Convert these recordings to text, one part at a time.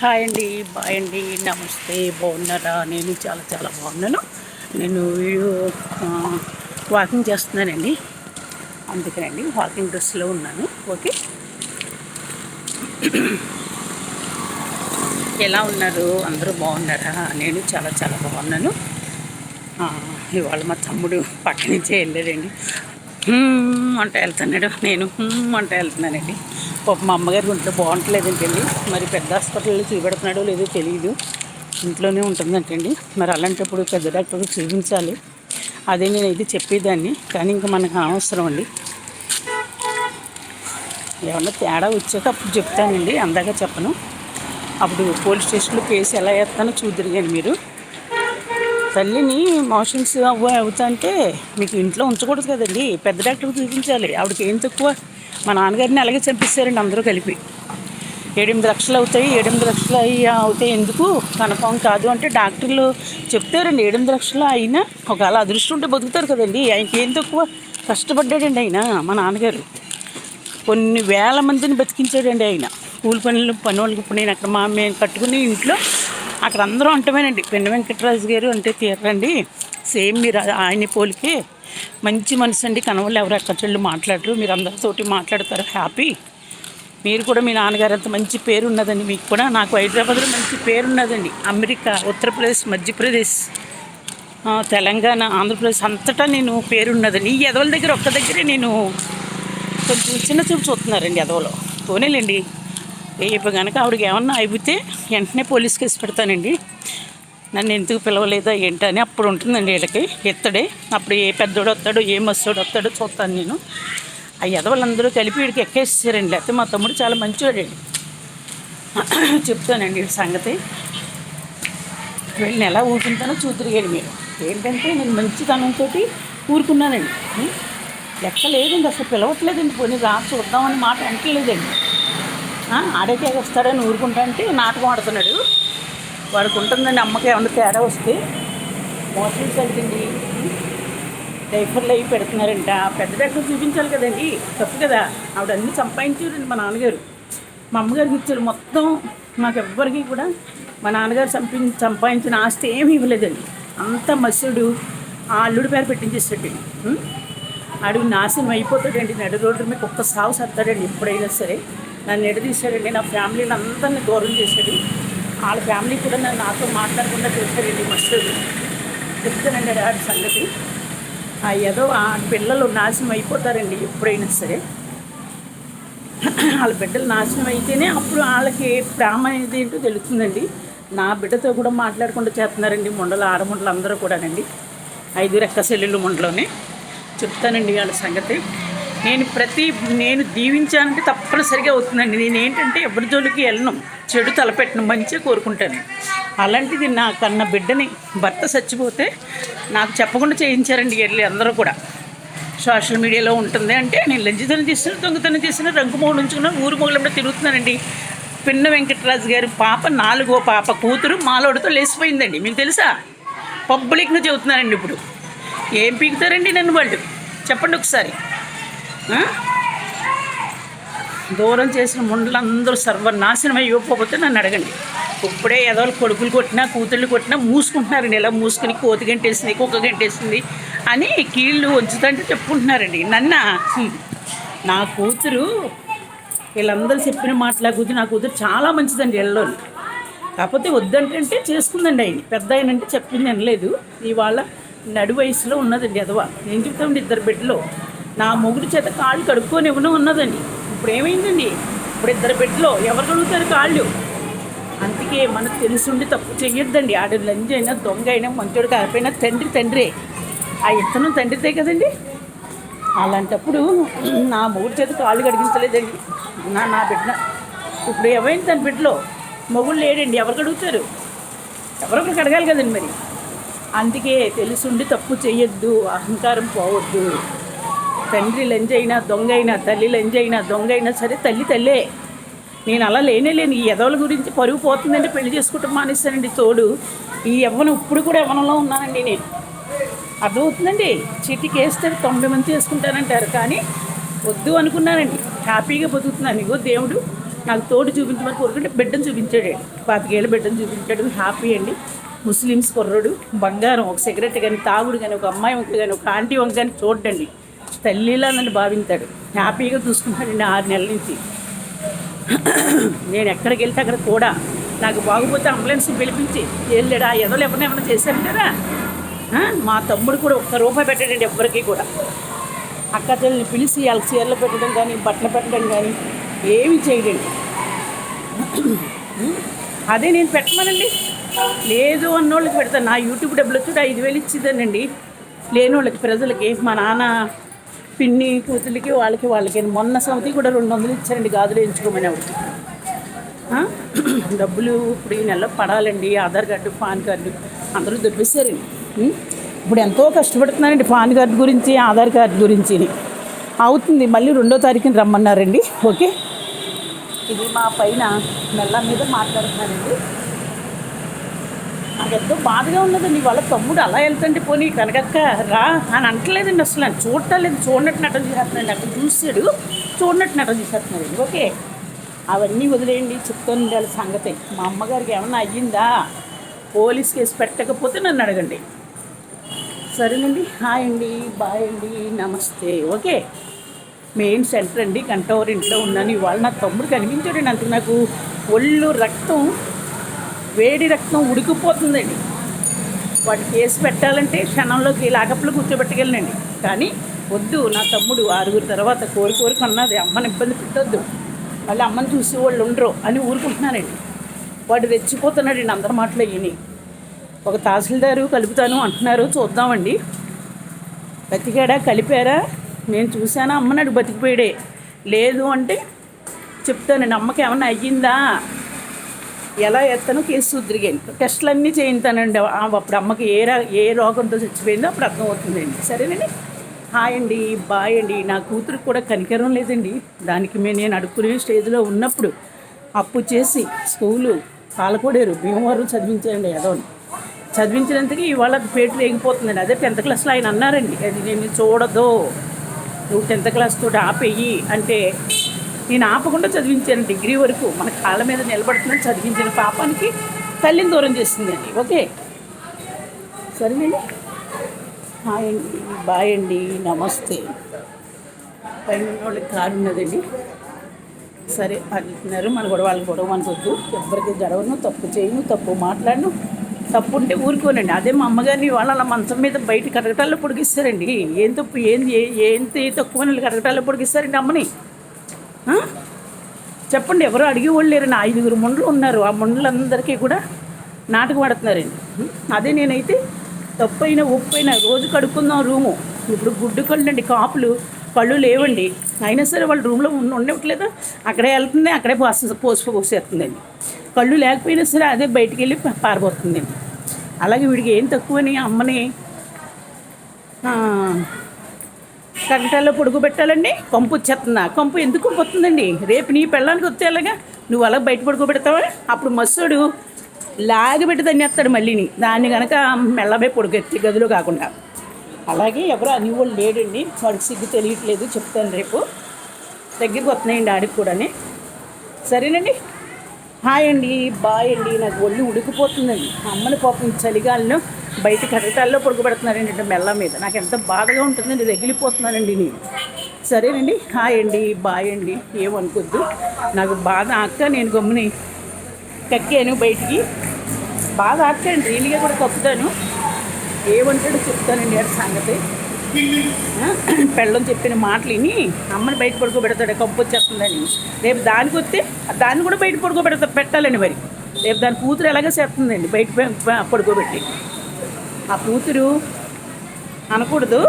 Hi అండి bye అండి నమస్తే బాగున్నారా? నేను చాలా చాలా బాగున్నాను. నేను వీడియో వాకింగ్ చేస్తున్నానండి. అందుకనండి వాకింగ్ డ్రెస్లో ఉన్నాను. ఓకే. ఎలా ఉన్నారు? అందరూ బాగున్నారా? నేను చాలా చాలా బాగున్నాను. ఇవాళ మా తమ్ముడు పక్క నుంచే వెళ్ళాడండి అంటే వెళ్తున్నాడు. నేను అంటే వెళ్తున్నానండి. పాప మా అమ్మగారి ఒంట్లో బాగుంటలేదంటండి. మరి పెద్ద హాస్పిటల్లో చూపెడుతున్నాడో లేదో తెలియదు ఇంట్లోనే ఉంటుందంటండి. మరి అలాంటప్పుడు పెద్ద డాక్టర్కి చూపించాలి. అదే నేనైతే చెప్పేదాన్ని. కానీ ఇంకా మనకు అనవసరం అండి. ఏమన్నా తేడా వచ్చాక అప్పుడు చెప్తానండి. అందాక చెప్పను. అప్పుడు పోలీస్ స్టేషన్లో కేసు ఎలా వేస్తానో చూద్దరు కానీ మీరు. తల్లిని మోషన్స్ అవ్వ అవుతా అంటే మీకు ఇంట్లో ఉంచకూడదు కదండి. పెద్ద డాక్టర్కి చూపించాలి. ఆవిడకి ఏం తక్కువ? మా నాన్నగారిని అలాగే చంపిస్తారండి అందరూ కలిపి. ఏడెనిమిది లక్షలు అవుతాయి ఏడెనిమిది లక్షలు అయ్యి అవుతాయి ఎందుకు? కన్ఫామ్ కాదు అంటే డాక్టర్లు చెప్తారండి ఏడెనిమిది లక్షలు అయినా ఒకవేళ అదృష్టం ఉంటే బతుకుతారు కదండి. ఆయనకి ఏం తక్కువ? కష్టపడ్డాడండి ఆయన మా నాన్నగారు. కొన్ని వేల మందిని బతికించాడండి ఆయన. కూలి పనులు పని వాళ్ళకి ఇప్పుడు నేను అక్కడ మా మేము కట్టుకుని ఇంట్లో అక్కడ అందరూ అంటమేనండి పెన్న వెంకటరాజు గారు అంటే తీరండి సేమ్ మీరు ఆయన పోలికే మంచి మనసు అండి. కనవాళ్ళు ఎవరు ఎక్కడ చెల్లు మాట్లాడరు. మీరు అందరితోటి మాట్లాడతారు. హ్యాపీ. మీరు కూడా మీ నాన్నగారు అంత మంచి పేరు ఉన్నదండి. మీకు కూడా నాకు హైదరాబాద్లో మంచి పేరు ఉన్నదండి. అమెరికా ఉత్తరప్రదేశ్ మధ్యప్రదేశ్ తెలంగాణ ఆంధ్రప్రదేశ్ అంతటా నేను పేరున్నదండి ఈ ఎదవల దగ్గర ఒక్క దగ్గరే నేను కొంచెం చిన్న చూపు చూస్తున్నారండి ఎదవలో పోనేలేండి. రేపు కనుక ఆవిడకి ఏమన్నా అయిపోతే వెంటనే పోలీస్ కేసు పెడతానండి. నన్ను ఎందుకు పిలవలేదా ఏంటని అప్పుడు ఉంటుందండి వీళ్ళకి. ఎత్తడే. అప్పుడు ఏ పెద్దోడు వస్తాడు ఏ మస్తోడు వస్తాడో చూస్తాను నేను. ఆ ఎదవలందరూ కలిపి వీడికి ఎక్కేసారండి లేకపోతే మా తమ్ముడు చాలా మంచివాడండి చెప్తానండి వీడి సంగతి. వీళ్ళని ఎలా ఊరుకుంటానో చూద్దరిగాడు మీరు. ఏంటంటే నేను మంచితనంతో ఊరుకున్నానండి. ఎక్కలేదండి అసలు పిలవట్లేదండి. పోనీ రా చూద్దామని మాట అంటలేదండి ఆడకే వస్తాడని ఊరుకుంటా అంటే నాటకం ఆడుతున్నాడు. వాడికి ఉంటుందండి అమ్మకి ఏమన్నా తేడా వస్తే మోసం తగ్గింది డైఫర్లు అవి పెడుతున్నారంట. పెద్ద డాక్టర్ చూపించాలి కదండి. తప్పు కదా. ఆవిడ అన్ని సంపాదించారండి మా నాన్నగారు. మా అమ్మగారికి ఇచ్చారు. మొత్తం మాకు ఎవ్వరికి కూడా మా నాన్నగారు సంపి సంపాదించిన ఆస్తి ఏమీ ఇవ్వలేదండి. అంత మసుడు ఆ అల్లుడి పేరు పెట్టించేసాడు ఆడు అడుగు నాశనం అయిపోతాడండి. నడు రోడ్డు మీకు ఒక్క సాగు సత్తాడండి. ఎప్పుడైనా సరే. నన్ను ఎడదీశాడండి. నా ఫ్యామిలీని అందరినీ దూరం చేశాడు. వాళ్ళ ఫ్యామిలీ కూడా నన్ను నాతో మాట్లాడకుండా చేశాడండి మస్తుడు చెప్తానండి ఆడి సంగతి. ఆ ఏదో ఆ పిల్లలు నాశనం అయిపోతారండి ఎప్పుడైనా సరే. వాళ్ళ బిడ్డలు నాశనం అయితేనే అప్పుడు వాళ్ళకి ప్రేమ అనేది ఏంటో తెలుస్తుందండి. నా బిడ్డతో కూడా మాట్లాడకుండా చేస్తున్నారండి ముండలు ఆడముండలు అందరూ కూడానండి. ఐదు రెక్క సెల్లులు ముండలోనే. చెప్తానండి వాళ్ళ సంగతి. నేను ప్రతి నేను దీవించానంటే తప్పనిసరిగా అవుతుందండి. నేను ఏంటంటే ఎవరి జోలికి వెళ్ళను చెడు తలపెట్టను మంచిగా కోరుకుంటాను. అలాంటిది నా కన్న బిడ్డని భర్త చచ్చిపోతే నాకు చెప్పకుండా చేయించారండి వెళ్ళి అందరూ కూడా. సోషల్ మీడియాలో ఉంటుంది అంటే నేను లంచితనం చేసిన దొంగతనం చేసిన రంగు మొగుడు ఉంచుకున్నాను ఊరు మొగులంలో తిరుగుతున్నానండి. పిన్న వెంకటరాజు గారి పాప నాలుగో పాప కూతురు మాలోడితో లేచిపోయిందండి. మీకు తెలుసా? పబ్లిక్ను చెబుతున్నానండి ఇప్పుడు. ఏం పీకుతారండి నన్ను వాళ్ళు? చెప్పండి ఒకసారి. దూరం చేసిన ముండలు అందరూ సర్వనాశనం అయిపోతే నన్ను అడగండి. ఇప్పుడే ఏదో కొడుకులు కొట్టినా కూతుళ్ళు కొట్టినా మూసుకుంటున్నారండి ఇలా మూసుకుని కోతి గంటేసింది కుక్క గంటేసింది అని కీళ్ళు ఉంచుతుంటే చెప్పుకుంటున్నారండి. నన్న నా కూతురు వీళ్ళందరూ చెప్పిన మాటలా కూతురు నా కూతురు చాలా మంచిదండి ఎల్లో కాకపోతే వద్దంటే చేసుకుందండి ఆయన. పెద్ద ఆయన అంటే చెప్పింది అనలేదు ఇవాళ నడు వయసులో ఉన్నదండి ఎదవ. ఏం చెప్తామండి ఇద్దరు బిడ్డలో? నా మొగుడు చేత కాళ్ళు కడుక్కొని ఇవ్వడం ఉన్నదండి ఇప్పుడు ఏమైందండి ఇప్పుడు ఇద్దరు బిడ్డలో ఎవరు కడుగుతారు కాళ్ళు? అందుకే మనకు తెలుసుండి తప్పు చెయ్యొద్దండి. ఆడ లంజ్ అయినా దొంగ అయినా మంచోడు కాకపోయినా తండ్రి తండ్రే. ఆ ఇత్తనం తండ్రితే కదండి. అలాంటప్పుడు నా మొగుడు చేత కాళ్ళు కడిగించలేదండి. నా నా బిడ్డ. ఇప్పుడు ఏమైంది తన బిడ్డలో? మొగుడు లేడండి. ఎవరు కడుగుతారు? ఎవరొకరు కడగాలి కదండి మరి. అందుకే తెలుసుండి తప్పు చేయొద్దు అహంకారం పోవద్దు. తండ్రి లంజైనా దొంగ అయినా తల్లి లంజైనా దొంగ అయినా సరే తల్లి తల్లే. నేను అలా లేనే లేను. ఈ ఎదవల గురించి పరుగు పోతుందంటే పెళ్ళి చేసుకుంటాం మానేస్తానండి తోడు. ఈ ఎవ్వను ఇప్పుడు కూడా యవ్వనంలో ఉన్నానండి నేను. అర్థమవుతుందండి? చీటికి వేస్తే తొంభై మంది చేసుకుంటానంటారు. కానీ వద్దు అనుకున్నానండి. హ్యాపీగా బతుకుతున్నాను. ఇగో దేవుడు నాకు తోడు చూపించమని కోరుకుంటే బిడ్డను చూపించాడు. పాతికేళ్ళ బిడ్డను చూపించాడు. హ్యాపీ అండి. ముస్లిమ్స్ కుర్రుడు. బంగారం ఒక సిగరెట్ కానీ తాగుడు కానీ ఒక అమ్మాయి వంక కానీ ఒక ఆంటీ వంక కానీ చూడండి తల్లిలా నన్ను భావించాడు. హ్యాపీగా చూసుకుంటాడండి ఆరు నెలల నుంచి. నేను ఎక్కడికి వెళ్తే అక్కడ కూడా నాకు బాగుపోతే అంబులెన్స్ పిలిపించి వెళ్ళాడు ఆ ఎదలు ఎవరిని ఏమైనా చేశారు కదా మా తమ్ముడు కూడా ఒక్క రూపాయి పెట్టాడండి ఎవ్వరికి కూడా. అక్క చెల్లిని పిలిచి వాళ్ళకి చీరలు పెట్టడం కానీ బట్టలు పెట్టడం కానీ ఏమి చేయడండి. అదే నేను పెట్టమనండి. లేదు అన్నోళ్ళకి పెడతాను నా యూట్యూబ్ డబ్బులు వచ్చి ఐదు వేలు ఇచ్చేదానండి. లేని వాళ్ళకి ప్రజలకి మా నాన్న పిన్ని కూతురికి వాళ్ళకి వాళ్ళకి మొన్న సమితి కూడా రెండు వందలు ఇచ్చారండి గాజులు ఎంచుకోమని ఆవిడకి డబ్బులు ఇప్పుడు ఈ నెలలో పడాలండి ఆధార్ కార్డు పాన్ కార్డు అందరూ దొబ్బేశారండి. ఇప్పుడు ఎంతో కష్టపడుతున్నానండి పాన్ కార్డు గురించి ఆధార్ కార్డు గురించి. అవుతుంది మళ్ళీ రెండో తారీఖున రమ్మన్నారండి. ఓకే? ఇది మా పైన మెల్ల మీద మాట్లాడుతున్నానండి నాకు ఎంతో బాధగా ఉన్నదండి వాళ్ళ తమ్ముడు అలా వెళ్తుంటే పోనీ కనకక్క రా అని అంటలేదండి అసలు. అని లేదు చూడనట్టు నటన చేస్తున్నాడు అక్కడ చూసాడు చూడనట్టు నటన చేస్తున్నాడండి ఓకే. అవన్నీ వదిలేయండి. చెప్తాను వాళ్ళ సంగతి. మా అమ్మగారికి ఏమన్నా అయ్యిందా? పోలీస్ కేసు పెట్టకపోతే నన్ను అడగండి. సరేనండి. హాయ్ అండి. బాయ్ అండి. నమస్తే. ఓకే. మెయిన్ సెంటర్ అండి. గంట ఇంట్లో ఉన్నాను. ఇవాళ నా తమ్ముడు కనిపించాడండి అంత నాకు. ఒళ్ళు రక్తం వేడి రక్తం ఉడికిపోతుందండి. వాటి కేసు పెట్టాలంటే క్షణంలోకి లాకప్లో కూర్చోబెట్టగలనండి. కానీ వద్దు నా తమ్ముడు ఆరుగురు తర్వాత కోరి కోరి కొన్నది అమ్మని ఇబ్బంది పెట్టొద్దు. మళ్ళీ అమ్మని చూసి వాళ్ళు ఉండరు అని ఊరుకుంటున్నానండి. వాడు రెచ్చిపోతున్నాడండి అందరి మాటలు విని ఒక తహసీల్దారు కలుపుతాను అంటున్నారు చూద్దామండి. బతికాడా కలిపారా? నేను చూశానా అమ్మనాడు బతికిపోయాడే. లేదు అంటే చెప్తానండి అమ్మకి ఏమన్నా అయ్యిందా? ఎలా ఎత్తానో కేసు సుద్రిగాను. టెస్టులు అన్నీ చేయించానండి అప్పుడు అమ్మకి ఏ రా ఏ రోగంతో చచ్చిపోయిందో అప్పుడు అర్థమవుతుందండి. సరేనండి. హాయ్ అండి బాయ్ అండి. నా కూతురికి కూడా కనికరం లేదండి. దానికి మేము నేను అడుక్కునే స్టేజ్లో ఉన్నప్పుడు అప్పు చేసి స్కూలు పాలకోడేరు భీమవరం చదివించానండి ఏదోని. చదివించినందుకు ఇవాళ పేటు రేగిపోతుందండి అదే టెన్త్ క్లాస్లో ఆయన అన్నారండి అది నేను చూడదు. నువ్వు టెన్త్ క్లాస్ తోటి ఆపేయి అంటే నేను ఆపకుండా చదివించాను డిగ్రీ వరకు. మన కాళ్ళ మీద నిలబడుతున్నాను చదివించిన పాపానికి తల్లిని దూరం చేసిందండి ఓకే? సరేనండి. హాయ్ అండి బాయ్ అండి నమస్తే. పైన వాళ్ళకి కారు ఉన్నదండి. సరే అంటున్నారు మన గొడవ వాళ్ళకి గొడవ అనుకోద్దు ఎవరికి గడవను తప్పు చేయను తప్పు మాట్లాడను. తప్పు ఉంటే ఊరుకోనండి. అదే మా అమ్మగారిని వాళ్ళ అలా మంచం మీద బయట కడగటాల్లో పొడిగిస్తారండి. ఏం తప్పు ఏం ఏ- ఏంటి తక్కువ కడగటాల్లో పొడిగిస్తారండి అమ్మని? చెప్పండి ఎవరు అడిగేవాళ్ళు నా ఐదుగురు ముండ్లు ఉన్నారు. ఆ ముండ్లందరికీ కూడా నాటకం పడుతున్నారండి అదే నేనైతే తప్పైన ఉప్పైన రోజు కడుక్కుందాం రూము. ఇప్పుడు గుడ్డు కళ్ళండి కాపులు కళ్ళు లేవండి. అయినా సరే వాళ్ళ రూమ్లో ఉండవట్లేదు ఉండట్లేదు? అక్కడే వెళ్తుంది అక్కడే పోసి పోసి పోసేస్తుందండి. కళ్ళు లేకపోయినా సరే అదే బయటికి వెళ్ళి పారిపోతుందండి అలాగే వీడికి ఏం తక్కువని అమ్మని ఆ, పొడుగు పెట్టాలండి? కంపు వచ్చేస్తుందా? కంపు ఎందుకు కంపు వస్తుందండి? రేపు నీ పెళ్ళానికి వస్తే ఎలాగా? నువ్వు అలా బయట పడుకోబెడతావా అప్పుడు మస్సుడు లాగబెట్టి దాన్ని ఎత్తాడు మళ్ళీని. దాన్ని కనుక మెల్లబై పొడుగెత్తి గదిలో కాకుండా. అలాగే ఎవరు అని వాళ్ళు లేడండి. వాడికి సిగ్గు తెలియట్లేదు చెప్తాను రేపు. దగ్గరికి వస్తున్నాయండి ఆడికి కూడాని. సరేనండి. హాయ్ అండి బాయ్ అండి. నాకు ఒళ్ళు ఉడికిపోతుందండి. అమ్మని పాపం చలిగాలను బయట కరటాల్లో పడుకోబెడుతున్నారండి అంటే మెల్ల మీద. నాకు ఎంత బాధగా ఉంటుందండి రగిలిపోతున్నానండి నేను. సరేనండి హాయ్ అండి బాయ్ అండి ఏమనుకోద్దు నాకు బాధ అక్క నేను గమ్ముని కక్కాను బయటికి. బాధ అక్కండి రీలిగా కూడా కప్పుతాను ఏమంటాడో చెప్తానండి అది సంగతి. పెళ్ళం చెప్పిన మాటలు విని అమ్మని బయట పడుకోబెడతాడు కప్పు వచ్చేస్తుందని. రేపు దానికి వస్తే దాన్ని కూడా బయట పడుకోబెడతా పెట్టాలండి మరి. రేపు దాని కూతురు ఎలాగో చేస్తుందండి బయట పడుకోబెట్టి. ఆ కూతురు అనకూడదు.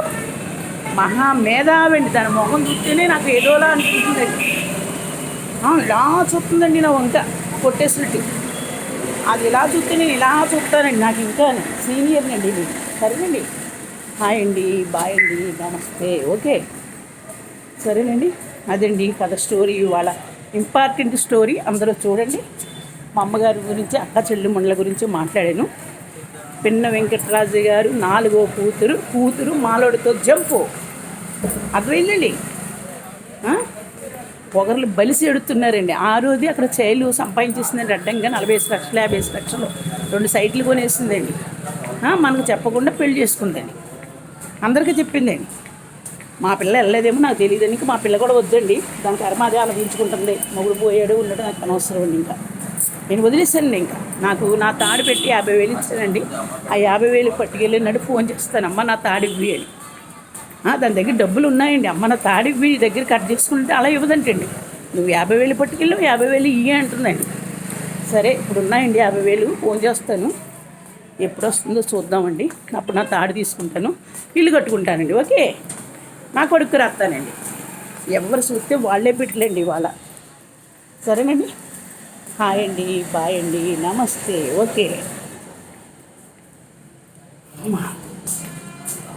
మహా మేధావండి దాని మొహం చూస్తేనే నాకు ఏదోలా అనిపిస్తుందండి. ఇలా చూస్తుందండి నా వంక కొట్టేసినట్టు. అది ఇలా చూస్తే నేను ఇలా చూస్తానండి నాకు ఇంకా సీనియర్ అండి నేను. సరేనండి. హాయ్ అండి బాయ్ అండి నమస్తే. ఓకే. సరేనండి. అదండి కథ స్టోరీ ఇవాళ ఇంపార్టెంట్ స్టోరీ. అందరూ చూడండి. మా అమ్మగారి గురించి అక్క చెల్లిమండల గురించి మాట్లాడాను. పిన్న వెంకటరాజు గారు నాలుగో కూతురు కూతురు మాలోడితో జంపు. అర్థమైందండి? ఆ? పొగర్లు బలిసి ఎడుతున్నారండి. ఆ రోజు అక్కడ చైలు సంపాదించేసిందండి అడ్డంగా నలభై ఐదు లక్షలు యాభై ఐదు లక్షలు. రెండు సైట్లు కొనేసిందండి. మనకు చెప్పకుండా పెళ్ళి చేసుకుందండి. అందరికీ చెప్పిందండి. మా పిల్ల వెళ్ళలేదేమో నాకు తెలియదు. ఇంకా మా పిల్ల కూడా వద్దండి. దాని కర్మ అదే ఆలోచించుకుంటుంది. మొగుడు పోయాడు ఉండడం నాకు అనవసరం అండి ఇంకా. నేను వదిలేసాను ఇంకా. నాకు నా తాడు పెట్టి యాభై వేలు ఇచ్చానండి ఆ యాభై వేలు పట్టుకెళ్ళినాడు ఫోన్ చేస్తాను అమ్మ నా తాడు ఇవ్వి అని. దాని దగ్గర డబ్బులు ఉన్నాయండి. అమ్మ నా తాడు ఇవ్వి దగ్గర కట్ చేసుకుంటే అలా ఇవ్వదంటండి. నువ్వు యాభై వేలు పట్టుకెళ్ళి యాభై వేలు ఇయ్యి అంటుందండి సరే ఇప్పుడు ఉన్నాయండి యాభై వేలు ఫోన్ చేస్తాను. ఎప్పుడు వస్తుందో చూద్దామండి. అప్పుడు నా తాడు తీసుకుంటాను ఇల్లు కట్టుకుంటానండి. ఓకే? నా కొడుకు రాస్తానండి. ఎవరు చూస్తే వాళ్ళే పెట్టలేండి ఇవాళ. సరేనండి? హాయ్ అండి బాయ్ అండి నమస్తే ఓకే.